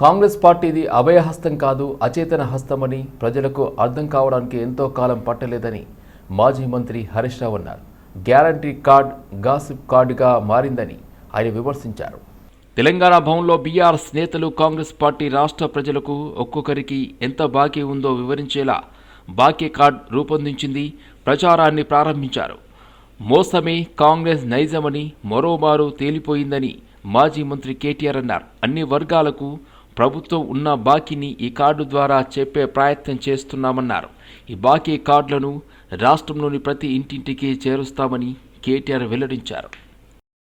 కాంగ్రెస్ పార్టీది అభయహస్తం కాదు అచేతన హస్తమని ప్రజలకు అర్థం కావడానికి ఎంతో కాలం పట్టలేదని మాజీ మంత్రి హరీష్ రావు అన్నారు. గ్యారంటీ కార్డ్ గాసిప్ కార్డుగా మారిందని ఆయన విమర్శించారు. తెలంగాణ భవన్లో బీఆర్ఎస్ నేతలు కాంగ్రెస్ పార్టీ రాష్ట్ర ప్రజలకు ఒక్కొక్కరికి ఎంత బాకీ ఉందో వివరించేలా బాకీ కార్డ్ రూపొందించింది ప్రచారాన్ని ప్రారంభించారు. మోసమే కాంగ్రెస్ నైజమని మరోమారు తేలిపోయిందని మాజీ మంత్రి కేటీఆర్ అన్నారు. అన్ని వర్గాలకు ప్రభుత్వం ఉన్న బాకీని ఈ కార్డు ద్వారా చెప్పే ప్రయత్నం చేస్తున్నామన్నారు. ఈ బాకీ కార్డులను రాష్ట్రంలోని ప్రతి ఇంటింటికి చేరుస్తామని కేటీఆర్ వెల్లడించారు.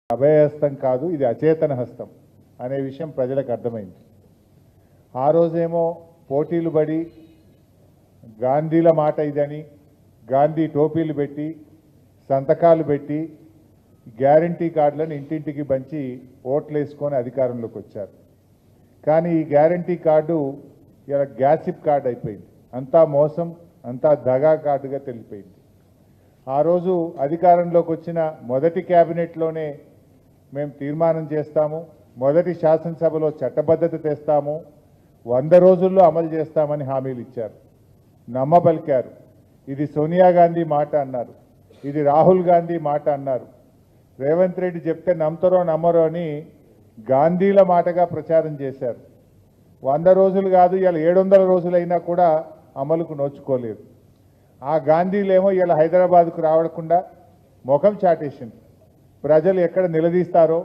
అభయహస్తం కాదు ఇది అచేతన హస్తం అనే విషయం ప్రజలకు అర్థమైంది. ఆ రోజేమో పోటీలు పడి గాంధీల మాట ఇదని గాంధీ టోపీలు పెట్టి సంతకాలు పెట్టి గ్యారంటీ కార్డులను ఇంటింటికి పంచి ఓట్లు వేసుకొని అధికారంలోకి వచ్చారు. కానీ ఈ గ్యారంటీ కార్డు ఇలా గ్యాసిప్ కార్డు అయిపోయింది. అంతా మోసం అంతా దగా కార్డుగా తెలిపోయింది. ఆ రోజు అధికారంలోకి వచ్చిన మొదటి క్యాబినెట్లోనే మేము తీర్మానం చేస్తాము మొదటి శాసనసభలో చట్టబద్ధత తెస్తాము వంద రోజుల్లో అమలు చేస్తామని హామీలు ఇచ్చారు. నమ్మబలికారు. ఇది సోనియా గాంధీ మాట అన్నారు. ఇది రాహుల్ గాంధీ మాట అన్నారు. రేవంత్ రెడ్డి చెప్తే నమ్ముతారో నమ్మరో అని గాంధీల మాటగా ప్రచారం చేశారు. వంద రోజులు కాదు ఇలా ఏడు వందల రోజులైనా కూడా అమలుకు నోచుకోలేదు. ఆ గాంధీలేమో ఇలా హైదరాబాద్కు రావకుండా ముఖం చాటేసింది. ప్రజలు ఎక్కడ నిలదీస్తారో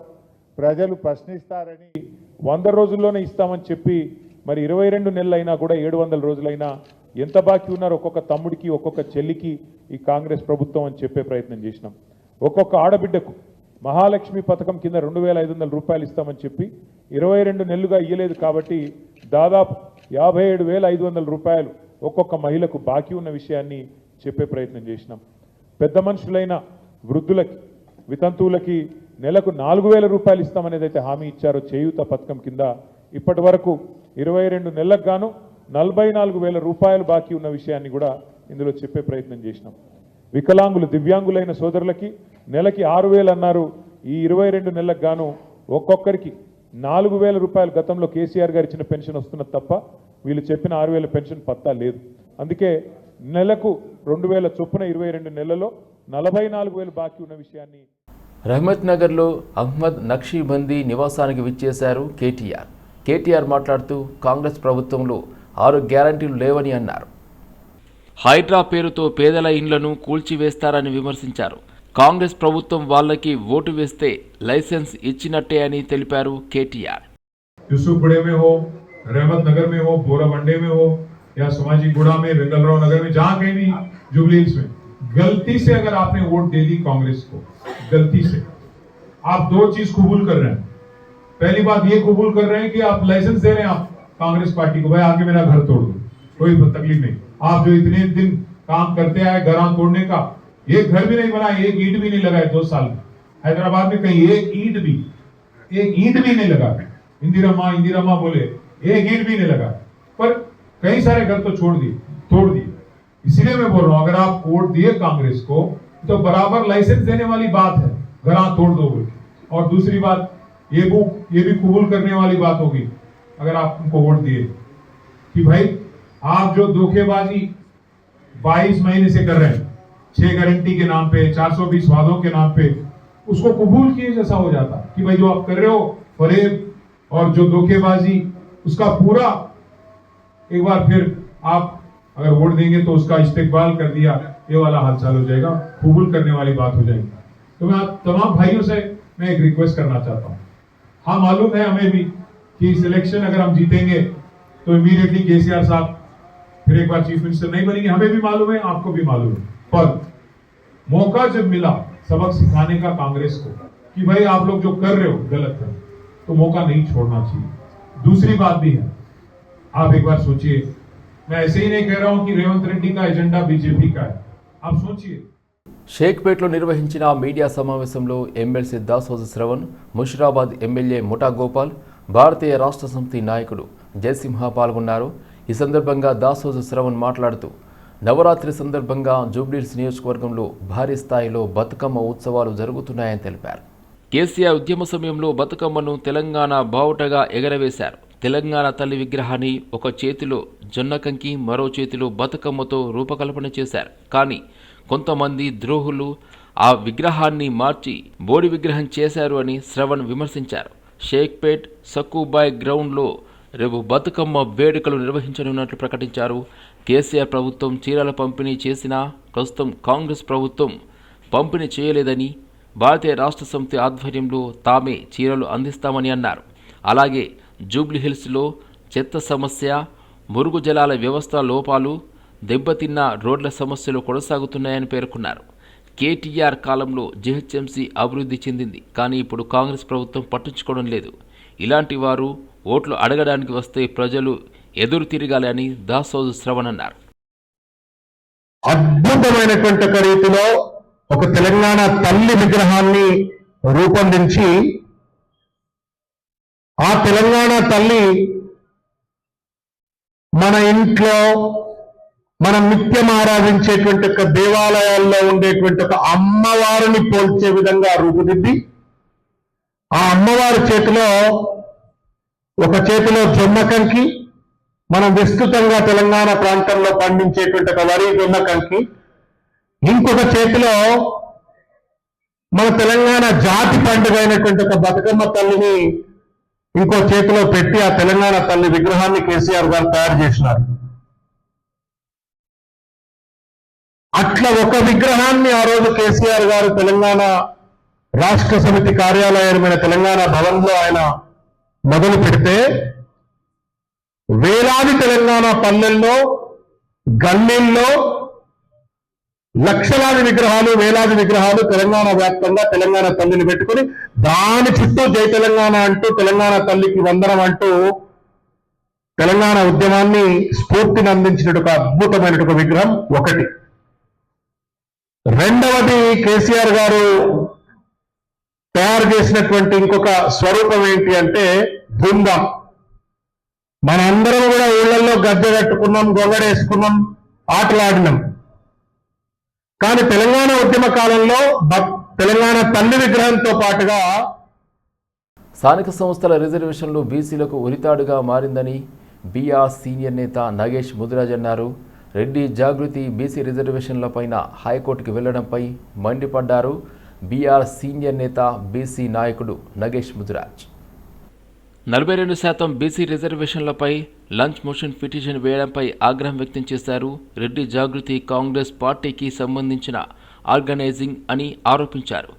ప్రజలు ప్రశ్నిస్తారని వంద రోజుల్లోనే ఇస్తామని చెప్పి మరి ఇరవై రెండు నెలలైనా కూడా ఏడు వందల రోజులైనా ఎంత బాకీ ఉన్నారు ఒక్కొక్క తమ్ముడికి ఒక్కొక్క చెల్లికి ఈ కాంగ్రెస్ ప్రభుత్వం అని చెప్పే ప్రయత్నం చేసినాం. ఒక్కొక్క ఆడబిడ్డకు మహాలక్ష్మి పథకం కింద రెండు వేల ఐదు వందల రూపాయలు ఇస్తామని చెప్పి ఇరవై రెండు నెలలుగా ఇయ్యలేదు కాబట్టి దాదాపు యాభై ఏడు వేల ఐదు వందల రూపాయలు ఒక్కొక్క మహిళకు బాకీ ఉన్న విషయాన్ని చెప్పే ప్రయత్నం చేసినాం. పెద్ద మనుషులైన వృద్ధులకి వితంతువులకి నెలకు నాలుగు వేల రూపాయలు ఇస్తామనేది అయితే హామీ ఇచ్చారో చేయూత పథకం కింద ఇప్పటి వరకు ఇరవై రెండు నెలలకు గాను నలభై నాలుగు వేల రూపాయలు బాకీ ఉన్న విషయాన్ని కూడా ఇందులో చెప్పే ప్రయత్నం చేసినాం. వికలాంగులు దివ్యాంగులైన సోదరులకి నెలకి ఆరు అన్నారు. ఈ ఇరవై రెండు నెలలకు గాను ఒక్కొక్కరికి నాలుగు వేల రూపాయలు గతంలో కేసీఆర్ గారు ఇచ్చిన పెన్షన్ వస్తున్నది తప్ప వీళ్ళు చెప్పిన ఆరు వేల పెన్షన్ పత్తా లేదు. అందుకే నెలకు రెండు వేల చొప్పున ఇరవై రెండు నెలల్లో నలభై నాలుగు వేలు బాకీ ఉన్న విషయాన్ని రహమత్ నగర్లో అహ్మద్ నక్షీబందీ నివాసానికి విచ్చేశారు కేటీఆర్. కేటీఆర్ మాట్లాడుతూ కాంగ్రెస్ ప్రభుత్వంలో ఆరు గ్యారంటీలు లేవని అన్నారు. హైడ్రా పేరుతో పేదల ఇండ్లను కూల్చివేస్తారని విమర్శించారు కాంగ్రెస్ ప్రభుత్వం వాళ్ళకి ఓటు వేస్తే లైసెన్స్ ఇచ్చినట్టే అని తెలిపారు కేటీఆర్ यूसुफगुड़े में हो रहमत नगर में हो बोराबंडे में हो या समाजी गुड़ा में रिंगलराव नगर में जहां कहीं भी जुबली हिल्स में गलती से अगर आपने वोट दे दी कांग्रेस को गलती से आप दो चीज कबूल कर रहे हैं पहली बात ये कबूल कर रहे हैं कि आप लाइसेंस दे रहे हैं आप कांग्रेस पार्टी को भाई आके मेरा घर तोड़ दो कोई तकलीफ नहीं आप जो इतने दिन काम करते आए घर तोड़ने का एक घर भी नहीं बनाया एक ईंट भी नहीं लगाए दो साल में। हैदराबाद में कहीं एक ईंट भी, एक ईंट भी नहीं लगा। इंदिरा माँ इंदिरामा इंदिरामा बोले, एक ईंट भी नहीं लगा। पर कई सारे घर तो छोड़ दिए, तोड़ दिए। इसीलिए मैं बोल रहा हूँ, अगर आप वोट दिए कांग्रेस को तो बराबर लाइसेंस देने वाली बात है घर तोड़ दो बोल और दूसरी बात, ये वो, ये भी कबूल करने वाली बात होगी, अगर आप उनको वोट दिए। कि भाई आप जो धोखेबाजी 22 महीने से कर रहे हैं, छह गारंटी के नाम पे 420 वादों के नाम पे, उसको कबूल किए जैसा हो जाता। कि भाई जो आप कर रहे हो, फरेब और जो धोखेबाजी, उसका पूरा एक बार फिर आप अगर वोट देंगे तो उसका इस्तेकबाल कर दिया, ये वाला हालचाल हो जाएगा, कबूल करने वाली बात हो जाएगी। तो मैं आप तमाम भाइयों से मैं एक रिक्वेस्ट करना चाहता हूँ। हाँ मालूम है हमें भी कि इस इलेक्शन अगर हम जीतेंगे तो इमीडिएटली केसीआर साहब फिर एक बार चीफ मिनिस्टर नहीं बनेंगे हमें भी मालूम है आपको भी मालूम है पर मौका जब मिला सबक सिखाने का कांग्रेस को कि भाई आप लोग जो कर रहे हो गलत है तो मौका नहीं छोड़ना चाहिए दूसरी बात भी है आप एक बार सोचिए मैं ऐसे ही नहीं कह रहा हूं कि रेवंत रेड्डी का एजेंडा बीजेपी का है आप सोचिए షేక్పేట్లో నిర్వహించిన మీడియా సమావేశంలో ఎమ్మెల్సీ దాసోజు శ్రవణ్ ముషిరాబాద్ ఎమ్మెల్యే ముఠా గోపాల్ భారతీయ రాష్ట్ర సమితి నాయకుడు జయసింహ పాల్గొన్నారు ఈ సందర్భంగా దాసోజు శ్రవణ్ మాట్లాడుతూ నవరాత్రి సందర్భంగా జూబ్లీహిల్స్ నియోజకవర్గంలో భారీ స్థాయిలో బతుకమ్మ ఉత్సవాలు జరుగుతున్నాయని తెలిపారు. కేసీఆర్ ఉద్యమ సమయంలో బతుకమ్మను తెలంగాణ బావుటగా ఎగరవేశారు. తెలంగాణ తల్లి విగ్రహాన్ని ఒక చేతిలో జొన్నకంకి మరో చేతిలో బతుకమ్మతో రూపకల్పన చేశారు. కానీ కొంతమంది ద్రోహులు ఆ విగ్రహాన్ని మార్చి బోడి విగ్రహం చేశారు అని శ్రవణ్ విమర్శించారు. షేక్పేట్ సక్కుబాయ్ గ్రౌండ్లో రేపు బతుకమ్మ వేడుకలు నిర్వహించనున్నట్లు ప్రకటించారు. కేసీఆర్ ప్రభుత్వం చీరల పంపిణీ చేసినా ప్రస్తుతం కాంగ్రెస్ ప్రభుత్వం పంపిణీ చేయలేదని భారతీయ రాష్ట్ర సమితి ఆధ్వర్యంలో తామే చీరలు అందిస్తామని అన్నారు. అలాగే జూబ్లీహిల్స్లో చెత్త సమస్య మురుగు జలాల వ్యవస్థ లోపాలు దెబ్బతిన్న రోడ్ల సమస్యలు కొనసాగుతున్నాయని పేర్కొన్నారు. కేటీఆర్ కాలంలో జీహెచ్ఎంసీ అభివృద్ధి చెందింది కానీ ఇప్పుడు కాంగ్రెస్ ప్రభుత్వం పట్టించుకోవడం లేదు. ఇలాంటి వారు ఓట్లు అడగడానికి వస్తే ప్రజలు ఎదురు తిరగాలి అని దాసోజు శ్రవణ్ అన్నారు. అద్భుతమైనటువంటి ఒక రీతిలో ఒక తెలంగాణ తల్లి విగ్రహాన్ని రూపొందించి ఆ తెలంగాణ తల్లి మన ఇంట్లో మనం నిత్యం ఆరాధించేటువంటి ఒక దేవాలయాల్లో ఉండేటువంటి ఒక అమ్మవారిని పోల్చే విధంగా రూపుదిద్ది ఆ అమ్మవారి చేతిలో ఒక చేతిలో జొన్నకంకి మనం విస్తృతంగా తెలంగాణ ప్రాంతంలో పండించేటువంటి ఒక వరి జొన్నకంకి ఇంకొక చేతిలో మన తెలంగాణ జాతి పండుగ అయినటువంటి ఒక బతుకమ్మ తల్లిని ఇంకో చేతిలో పెట్టి ఆ తెలంగాణ తల్లి విగ్రహాన్ని కేసీఆర్ గారు తయారు చేసినారు. అట్లా ఒక విగ్రహాన్ని ఆ రోజు కేసీఆర్ గారు తెలంగాణ రాష్ట్ర సమితి కార్యాలయమైన తెలంగాణ భవన్లో ఆయన మొదలు పెడితే వేలాది తెలంగాణ పల్లెల్లో గల్లీల్లో లక్షలాది విగ్రహాలు వేలాది విగ్రహాలు తెలంగాణ వ్యాప్తంగా తెలంగాణ తల్లిని పెట్టుకొని దాని చుట్టూ జై తెలంగాణ అంటూ తెలంగాణ తల్లికి వందనం అంటూ తెలంగాణ ఉద్యమాన్ని స్ఫూర్తిని అందించిన ఒక అద్భుతమైన ఒక విగ్రహం ఒకటి. రెండవది కేసీఆర్ గారు తయారు చేసినటువంటి ఇంకొక స్వరూపం ఏంటి అంటే బృందం. మనందరం కూడా ఊళ్ళల్లో గద్దె కట్టుకున్నాం గొంగడేసుకున్నాం ఆటలాడినాం. కానీ తెలంగాణ ఉద్యమ కాలంలో తెలంగాణ తల్లి విగ్రహంతో పాటుగా స్థానిక సంస్థల రిజర్వేషన్లు బీసీలకు ఉరితాడుగా మారిందని బీఆర్ సీనియర్ నేత నగేష్ ముదిరాజ్ అన్నారు. రెడ్డి జాగృతి బీసీ రిజర్వేషన్లపైన హైకోర్టుకు వెళ్ళడంపై మండిపడ్డారు. బీఆర్ సీనియర్ నేత బీసీ నాయకుడు నగేష్ ముదిరాజ్. నలభై రెండు శాతం బీసీ రిజర్వేషన్లపై లంచ్ మోషన్ పిటిషన్ వేయడంపై ఆగ్రహం వ్యక్తం చేశారు రెడ్డి జాగృతి కాంగ్రెస్ పార్టీకి సంబంధించిన ఆర్గనైజింగ్ అని ఆరోపించారు.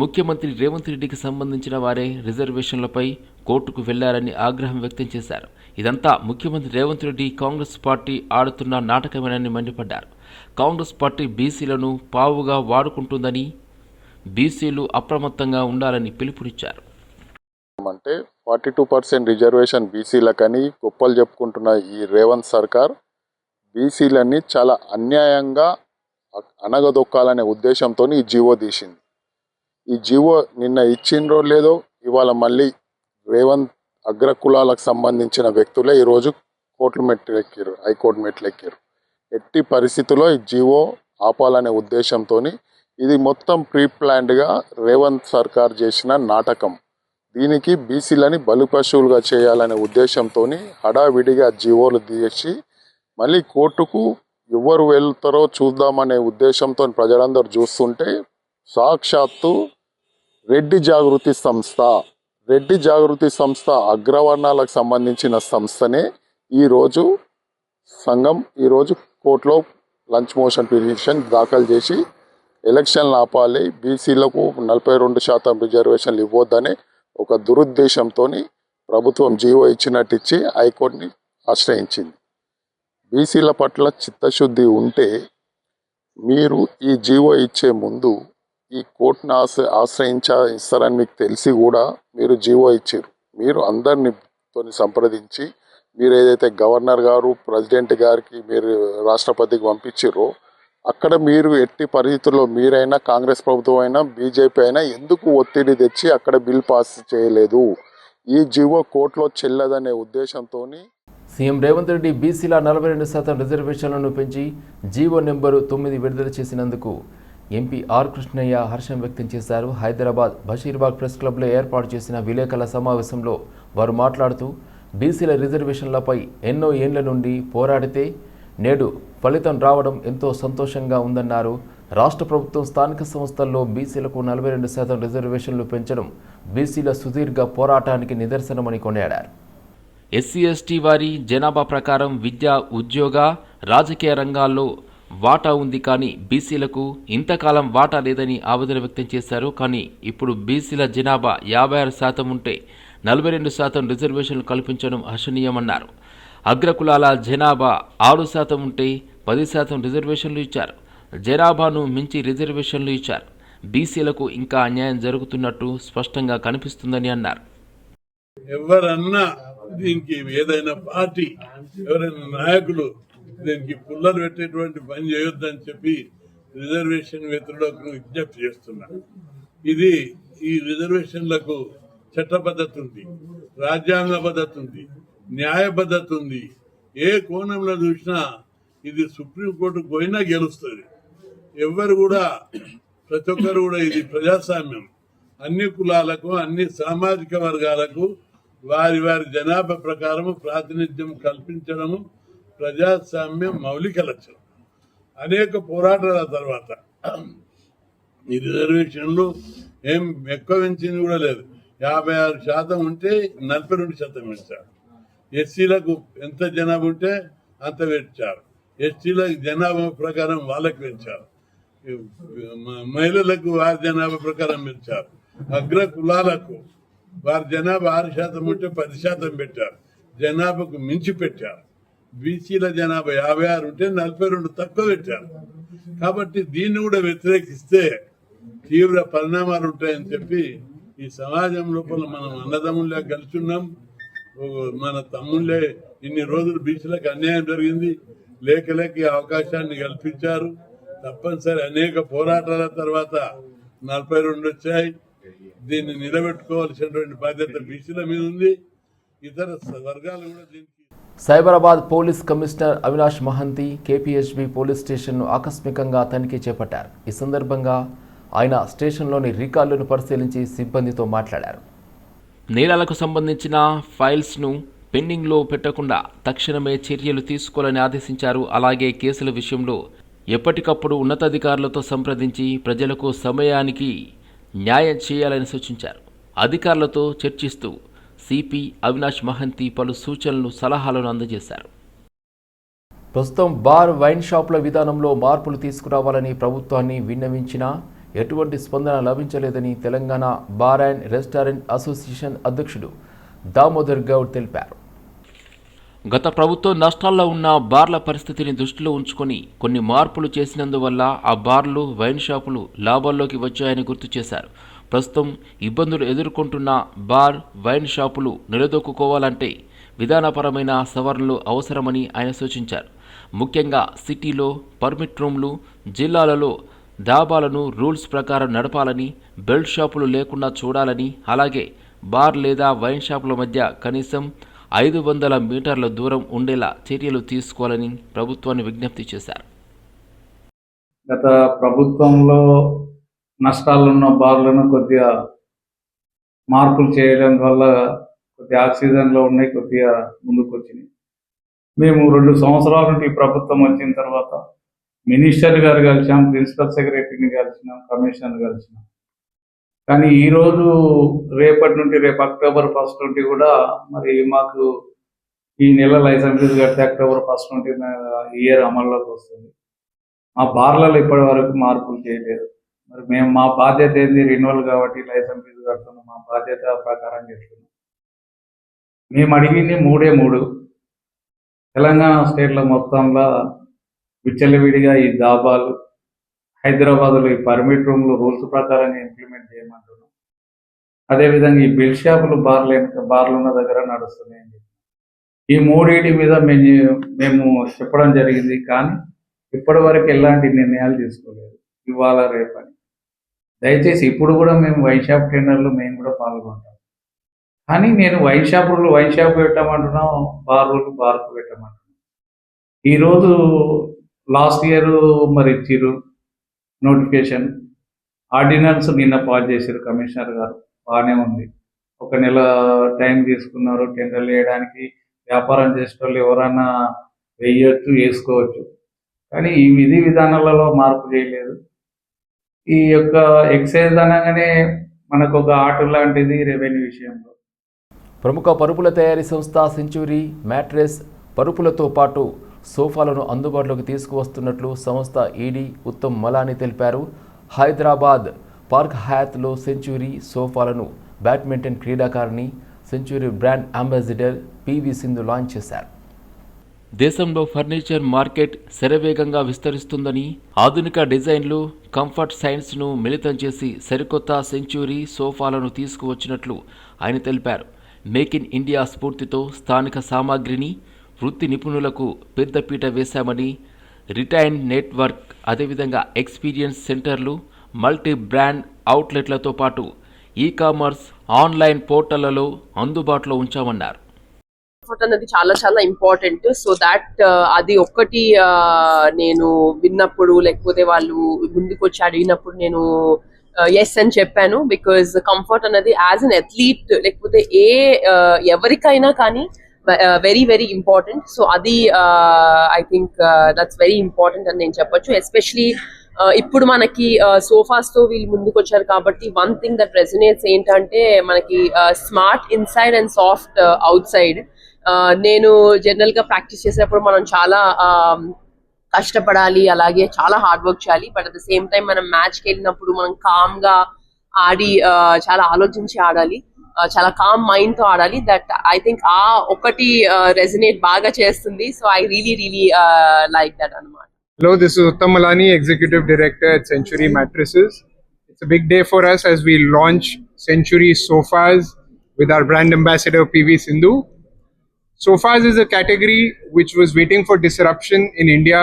ముఖ్యమంత్రి రేవంత్ రెడ్డికి సంబంధించిన వారే రిజర్వేషన్లపై కోర్టుకు వెళ్ళారని ఆగ్రహం వ్యక్తం చేశారు. ఇదంతా ముఖ్యమంత్రి రేవంత్ రెడ్డి కాంగ్రెస్ పార్టీ ఆడుతున్న నాటకమేనని మండిపడ్డారు. కాంగ్రెస్ పార్టీ బీసీలను పావుగా వాడుకుంటుందని బీసీలు అప్రమత్తంగా ఉండాలని పిలుపునిచ్చారు. అంటే ఫార్టీ టూ పర్సెంట్ రిజర్వేషన్ బీసీలకని గొప్పలు చెప్పుకుంటున్న ఈ రేవంత్ సర్కార్ బీసీలని చాలా అన్యాయంగా అనగదొక్కాలనే అణగదొక్కాలనే ఉద్దేశంతో ఈ జీవో తీసింది. ఈ జీవో నిన్న ఇచ్చిండ్రో లేదో ఇవాళ మళ్ళీ రేవంత్ అగ్రకులాలకు సంబంధించిన వ్యక్తులే ఈరోజు కోర్టు మెట్లెక్కారు హైకోర్టు మెట్లెక్కారు ఎట్టి పరిస్థితుల్లో ఈ జీవో ఆపాలనే ఉద్దేశంతో ఇది మొత్తం ప్రీ ప్లాన్డ్గా రేవంత్ సర్కార్ చేసిన నాటకం. దీనికి బీసీలని బలిపశువులుగా చేయాలనే ఉద్దేశంతో హడావిడిగా జీవోలు తీసి మళ్ళీ కోర్టుకు ఎవరు వెళ్తారో చూద్దామనే ఉద్దేశంతో ప్రజలందరూ చూస్తుంటే సాక్షాత్తు రెడ్డి జాగృతి సంస్థ రెడ్డి జాగృతి సంస్థ అగ్రవర్ణాలకు సంబంధించిన సంస్థనే ఈరోజు సంఘం ఈరోజు కోర్టులో లంచ్ మోషన్ పిటిషన్ దాఖలు చేసి ఎలక్షన్లు ఆపాలి బీసీలకు నలభై రెండు శాతం రిజర్వేషన్లు ఇవ్వద్దని ఒక దురుద్దేశంతో ప్రభుత్వం జీవో ఇచ్చినట్టు ఇచ్చి హైకోర్టుని ఆశ్రయించింది. బీసీల పట్ల చిత్తశుద్ధి ఉంటే మీరు ఈ జీవో ఇచ్చే ముందు ఈ కోర్టును ఆశ్ర ఆశ్రయించా ఇస్తారని మీకు తెలిసి కూడా మీరు జీవో ఇచ్చారు. మీరు అందరిని సంప్రదించి మీరు ఏదైతే గవర్నర్ గారు ప్రెసిడెంట్ గారికి మీరు రాష్ట్రపతికి పంపించారో అక్కడ మీరు ఎట్టి పరిస్థితుల్లో మీరైనా కాంగ్రెస్ ప్రభుత్వం అయినా బీజేపీ అయినా ఎందుకు ఒత్తిడి తెచ్చి అక్కడ బిల్ పాస్ చేయలేదు? ఈ జీవో కోర్టులో చెల్లదనే ఉద్దేశంతో సీఎం రేవంత్ రెడ్డి బీసీల నలభై రెండు శాతం రిజర్వేషన్లను పెంచి జీవో నెంబరు తొమ్మిది విడుదల చేసినందుకు ఎంపీ ఆర్ కృష్ణయ్య హర్షం వ్యక్తం చేశారు. హైదరాబాద్ బషీర్బాగ్ ప్రెస్ క్లబ్లో ఏర్పాటు చేసిన విలేకరుల సమావేశంలో వారు మాట్లాడుతూ బీసీల రిజర్వేషన్లపై ఎన్నో ఏండ్ల నుండి పోరాడితే నేడు ఫలితం రావడం ఎంతో సంతోషంగా ఉందన్నారు. రాష్ట్ర ప్రభుత్వం స్థానిక సంస్థల్లో బీసీలకు నలభై రెండు శాతం రిజర్వేషన్లు పెంచడం బీసీల సుదీర్ఘ పోరాటానికి నిదర్శనమని కొనియాడారు. ఎస్సీ ఎస్టీ వారి జనాభా ప్రకారం విద్య ఉద్యోగ రాజకీయ రంగాల్లో వాటా ఉంది కానీ బీసీలకు ఇంతకాలం వాటా లేదని ఆవేదన వ్యక్తం చేశారు. కానీ ఇప్పుడు బీసీల జనాభా యాభై ఆరు శాతం ఉంటే నలభై రెండు శాతం రిజర్వేషన్లు కల్పించడం హర్షణీయమన్నారు. అగ్రకులాల జనాభా ఆరు శాతం ఉంటే పది శాతం రిజర్వేషన్లు ఇచ్చారు. జనాభాను మించి రిజర్వేషన్లు ఇచ్చారు. బీసీలకు ఇంకా అన్యాయం జరుగుతున్నట్టు స్పష్టంగా కనిపిస్తుందని అన్నారు. ఎవరన్నా దీనికి ఏదైనా పార్టీ ఎవరైనా నాయకులు దీనికి పుల్లలు పెట్టేటువంటి పని చేయొద్దని చెప్పి రిజర్వేషన్ వ్యతిరేకులు విజ్ఞప్తి చేస్తున్నారు. ఇది ఈ రిజర్వేషన్లకు చట్టబద్ధత ఉంది రాజ్యాంగ పద్ధతి ఉంది. న్యాయబద్ధత ఉంది ఏ కోణంలో చూసినా ఇది సుప్రీంకోర్టుకు పోయినా గెలుస్తుంది. ఎవరు కూడా ప్రతి ఒక్కరు కూడా ఇది ప్రజాస్వామ్యం. అన్ని కులాలకు అన్ని సామాజిక వర్గాలకు వారి వారి జనాభా ప్రకారం ప్రాతినిధ్యం కల్పించడము ప్రజాస్వామ్యం మౌలిక లక్ష్యం. అనేక పోరాటాల తర్వాత ఈ రిజర్వేషన్లు ఏం ఎక్కువ పెంచింది కూడా లేదు. యాభై ఆరు శాతం ఉంటే నలభై రెండు శాతం పెంచారు ఎస్సీలకు ఎంత జనాభా ఉంటే అంత పెంచారు. ఎస్టీలకు జనాభా ప్రకారం వాళ్ళకి పెంచారు. మహిళలకు వారి జనాభా ప్రకారం పెంచారు. అగ్ర కులాలకు వారి జనాభా ఆరు శాతం ఉంటే పది శాతం పెట్టారు. జనాభాకు మించి పెట్టారు. బీసీల జనాభా యాభై ఆరు ఉంటే నలభై రెండు తక్కువ పెట్టారు. కాబట్టి దీన్ని కూడా వ్యతిరేకిస్తే తీవ్ర పరిణామాలు ఉంటాయని చెప్పి ఈ సమాజం లోపల మనం అన్నదమ్ములే కలిసి ఉన్నాం మన తమ్ముళ్ళే ఇన్ని రోజులు బీచ్లకు అన్యాయం జరిగింది. లేక లేక ఈ అవకాశాన్ని కల్పించారు. తప్పనిసరి అనేక పోరాటాల తర్వాత నలభై రెండు వచ్చాయి. దీన్ని నిలబెట్టుకోవాల్సినటువంటి బాధ్యత బీసీల మీద ఉంది. ఇతర వర్గాలు కూడా దీనికి Cyberabad police commissioner Avinash Mohanty KPHB police స్టేషన్ను ఆకస్మికంగా తనిఖీ చేపట్టారు. ఈ సందర్భంగా ఆయన స్టేషన్లోని రికార్డులను పరిశీలించి సిబ్బందితో మాట్లాడారు. నేరాలకు సంబంధించిన ఫైల్స్ను పెండింగ్లో పెట్టకుండా తక్షణమే చర్యలు తీసుకోవాలని ఆదేశించారు. అలాగే కేసుల విషయంలో ఎప్పటికప్పుడు ఉన్నతాధికారులతో సంప్రదించి ప్రజలకు సమయానికి న్యాయం చేయాలని సూచించారు. అధికారులతో చర్చిస్తూ సిపి అవినాష్ మహంతి పలు సూచనలు సలహాలను అందజేశారు. ప్రస్తుతం బార్ వైన్ షాపుల విధానంలో మార్పులు తీసుకురావాలని ప్రభుత్వాన్ని విన్నవించినా ఎటువంటి స్పందన లభించలేదని Telangana bar and restaurant association అధ్యక్షుడు దామోదర్ గౌడ్ తెలిపారు. గత ప్రభుత్వం నష్టాల్లో ఉన్న బార్ల పరిస్థితిని దృష్టిలో ఉంచుకొని కొన్ని మార్పులు చేసినందువల్ల ఆ బార్లు వైన్ షాపులు లాభాల్లోకి వచ్చాయని గుర్తు చేశారు. ప్రస్తుతం ఇబ్బందులు ఎదుర్కొంటున్న బార్ వైన్ షాపులు నిలదొక్కుకోవాలంటే విధానపరమైన సవరణలు అవసరమని ఆయన సూచించారు. ముఖ్యంగా సిటీలో పర్మిట్ రూమ్లు జిల్లాలలో డాబాలను రూల్స్ ప్రకారం నడపాలని బెల్ట్ షాపులు లేకుండా చూడాలని అలాగే బార్ లేదా వైన్ షాపుల మధ్య కనీసం ఐదు వందల మీటర్ల దూరం ఉండేలా చర్యలు తీసుకోవాలని ప్రభుత్వాన్ని విజ్ఞప్తి చేశారు. గత ప్రభుత్వంలో నష్టాలున్న బార్లను కొద్దిగా మార్పులు చేయడం వల్ల కొద్దిగా ఆక్సిజన్లో ఉన్నాయి కొద్దిగా ముందుకు వచ్చినాయి మేము రెండు సంవత్సరాల నుండి ప్రభుత్వం వచ్చిన తర్వాత మినిస్టర్ గారు కలిసాం ప్రిన్సిపల్ సెక్రటరీని కలిసినాం కమిషనర్ కలిసినాం. కానీ ఈరోజు రేపటి నుండి రేపు అక్టోబర్ ఫస్ట్ నుండి కూడా మరి మాకు ఈ నెల లైసెన్స్ కడితే అక్టోబర్ ఫస్ట్ నుండి ఇయర్ అమల్లోకి వస్తుంది. మా బార్లలో ఇప్పటి వరకు మార్పులు చేయలేదు. మరి మేము మా బాధ్యత ఏంది? రెన్యువల్ కాబట్టి లైసెన్స్ ఫీజు కడుతున్నాం. మా బాధ్యత ప్రకారం చేస్తున్నాం. మేము అడిగింది మూడే మూడు. తెలంగాణ స్టేట్లో మొత్తంలో విచ్చలవిడిగా ఈ దాబాలు హైదరాబాద్లో ఈ పర్మిట్ రూమ్లు రూల్స్ ప్రకారంగా ఇంప్లిమెంట్ చేయమంటున్నాం. అదేవిధంగా ఈ బిల్ షాపులు బార్లు బార్లు ఉన్న దగ్గర నడుస్తున్నాయి ఈ మూడింటి మీద మేము మేము చెప్పడం జరిగింది కానీ ఇప్పటి వరకు ఎలాంటి నిర్ణయాలు తీసుకోలేదు. ఇవాళ రేపని. దయచేసి ఇప్పుడు కూడా మేము వైన్ షాప్ టెండర్లు మేము కూడా పాల్గొంటాం. కానీ నేను వైన్ షాపులు వైన్ షాప్ పెట్టమంటున్నాం బార్లు బార్కు పెట్టమంటున్నాం. ఈరోజు లాస్ట్ ఇయర్ మరి ఇచ్చిర్రు నోటిఫికేషన్. ఆర్డినెన్స్ నిన్న పాస్ చేశారు కమిషనర్ గారు. బాగానే ఉంది. ఒక నెల టైం తీసుకున్నారు. టెండర్లు వేయడానికి వ్యాపారం చేసే వాళ్ళు ఎవరైనా వేయచ్చు వేసుకోవచ్చు. కానీ ఈ విధి విధానాలలో మార్పు చేయలేదు. ఈ యొక్క ఎక్సైజ్ అనగానే మనకు ఒక ఆట లాంటిది రెవెన్యూ విషయంలో. ప్రముఖ పరుపుల తయారీ సంస్థ సెంచురీ మ్యాట్రెస్ పరుపులతో పాటు సోఫాలను అందుబాటులోకి తీసుకువస్తున్నట్లు సంస్థ ఈడీ ఉత్తమ్ మలాని తెలిపారు. హైదరాబాద్ పార్క్ హయాత్లో సెంచురీ సోఫాలను బ్యాడ్మింటన్ క్రీడాకారిణి Century brand ambassador PV Sindhu launch చేశారు. దేశంలో ఫర్నిచర్ మార్కెట్ శరవేగంగా విస్తరిస్తుందని ఆధునిక డిజైన్లు కంఫర్ట్ సైన్స్ను మిళితం చేసి సరికొత్త సెంచురీ సోఫాలను తీసుకువచ్చినట్లు ఆయన తెలిపారు. మేక్ ఇన్ ఇండియా స్ఫూర్తితో స్థానిక సామాగ్రిని వృత్తి నిపుణులకు పెద్దపీట వేశామని రిటైన్ నెట్వర్క్ అదేవిధంగా ఎక్స్పీరియన్స్ సెంటర్లు మల్టీ బ్రాండ్ అవుట్లెట్లతో పాటు ఈ కామర్స్ ఆన్లైన్ పోర్టళ్ళలో అందుబాటులో ఉంచామన్నారు. కంఫర్ట్ అనేది చాలా చాలా ఇంపార్టెంట్. సో దాట్ అది ఒక్కటి నేను విన్నప్పుడు లేకపోతే వాళ్ళు ముందుకు వచ్చి అడిగినప్పుడు నేను ఎస్ అని చెప్పాను. బికాజ్ కంఫర్ట్ అనేది యాజ్ అన్ అథ్లీట్ లేకపోతే ఏ ఎవరికైనా కానీ వెరీ వెరీ ఇంపార్టెంట్ సో అది I think that's very important అని నేను చెప్పొచ్చు. ఎస్పెషలీ uh, ఇప్పుడు మనకి uh, సోఫాస్తో వీళ్ళు ముందుకు వచ్చారు కాబట్టి వన్ థింగ్ దట్ రెజనేట్స్ ఏంటంటే మనకి smart inside and soft outside నేను జనరల్గా ప్రాక్టీస్ చేసేటప్పుడు మనం చాలా um, కష్టపడాలి అలాగే చాలా హార్డ్ వర్క్ చేయాలి. But at the same time మనం మ్యాచ్కి వెళ్ళినప్పుడు మనం కామ్గా ఆడి uh, చాలా ఆలోచించి ఆడాలి. చాలా కామ్ మైండ్ తో ఆడాలి దట్ ఐ థింక్ ఆ ఒకటి రెజనేట్ బాగా చేస్తుంది so I really really like that అన్నమాట Hello, this is Uttam Malani, Executive Director at Century Mattresses. It's a big day for us as we launch Century Sofas with our brand ambassador PV Sindhu. Sofas is a category which was waiting for disruption in India.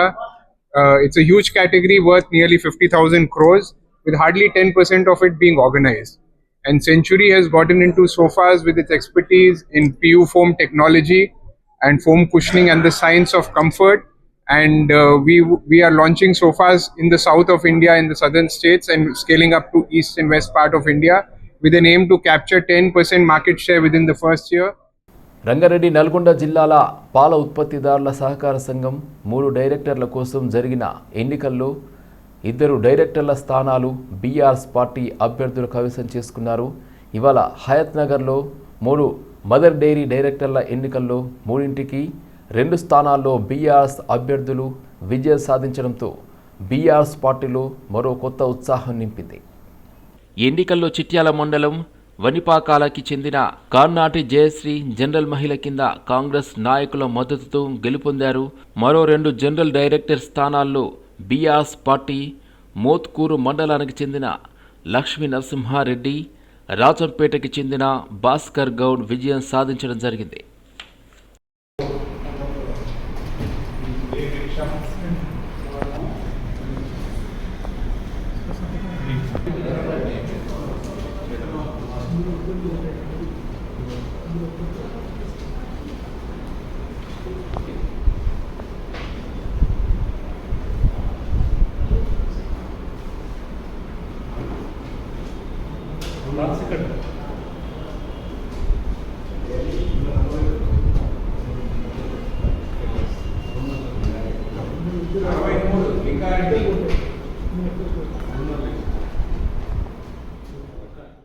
Uh, it's a huge category worth nearly 50,000 crores, with hardly 10% of it being organized. And Century has gotten into sofas with its expertise in PU foam technology and foam cushioning and the science of comfort. And uh, we we are launching sofas in the south of India, in the southern states, and scaling up to east and west part of India with an aim to capture 10% market share within the first year. Rangareddy Nalgonda జిల్లాల పాల ఉత్పత్తిదారుల సహకార సంఘం మూడు డైరెక్టర్ల కోసం జరిగిన ఎన్నికల్లో ఇద్దరు డైరెక్టర్ల స్థానాలు బీఆర్ఎస్ పార్టీ అభ్యర్థులు కవిసం చేసుకున్నారు. ఇవాళ హయత్ నగర్లో మూడు మదర్ డైరీ డైరెక్టర్ల ఎన్నికల్లో మూడింటికి రెండు స్థానాల్లో బీఆర్ఎస్ అభ్యర్థులు విజయం సాధించడంతో బీఆర్ఎస్ పార్టీలో మరో కొత్త ఉత్సాహం నింపింది. ఎన్నికల్లో చిట్యాల మండలం వనిపాకాలకి చెందిన కార్నాటి జయశ్రీ జనరల్ మహిళ కింద కాంగ్రెస్ నాయకుల మద్దతుతో గెలుపొందారు. మరో రెండు జనరల్ డైరెక్టర్ స్థానాల్లో బిఆర్స్ పార్టీ మోత్కూరు మండలానికి చెందిన లక్ష్మీ నరసింహారెడ్డి రాజంపేటకి చెందిన భాస్కర్ గౌడ్ విజయం సాధించడం జరిగింది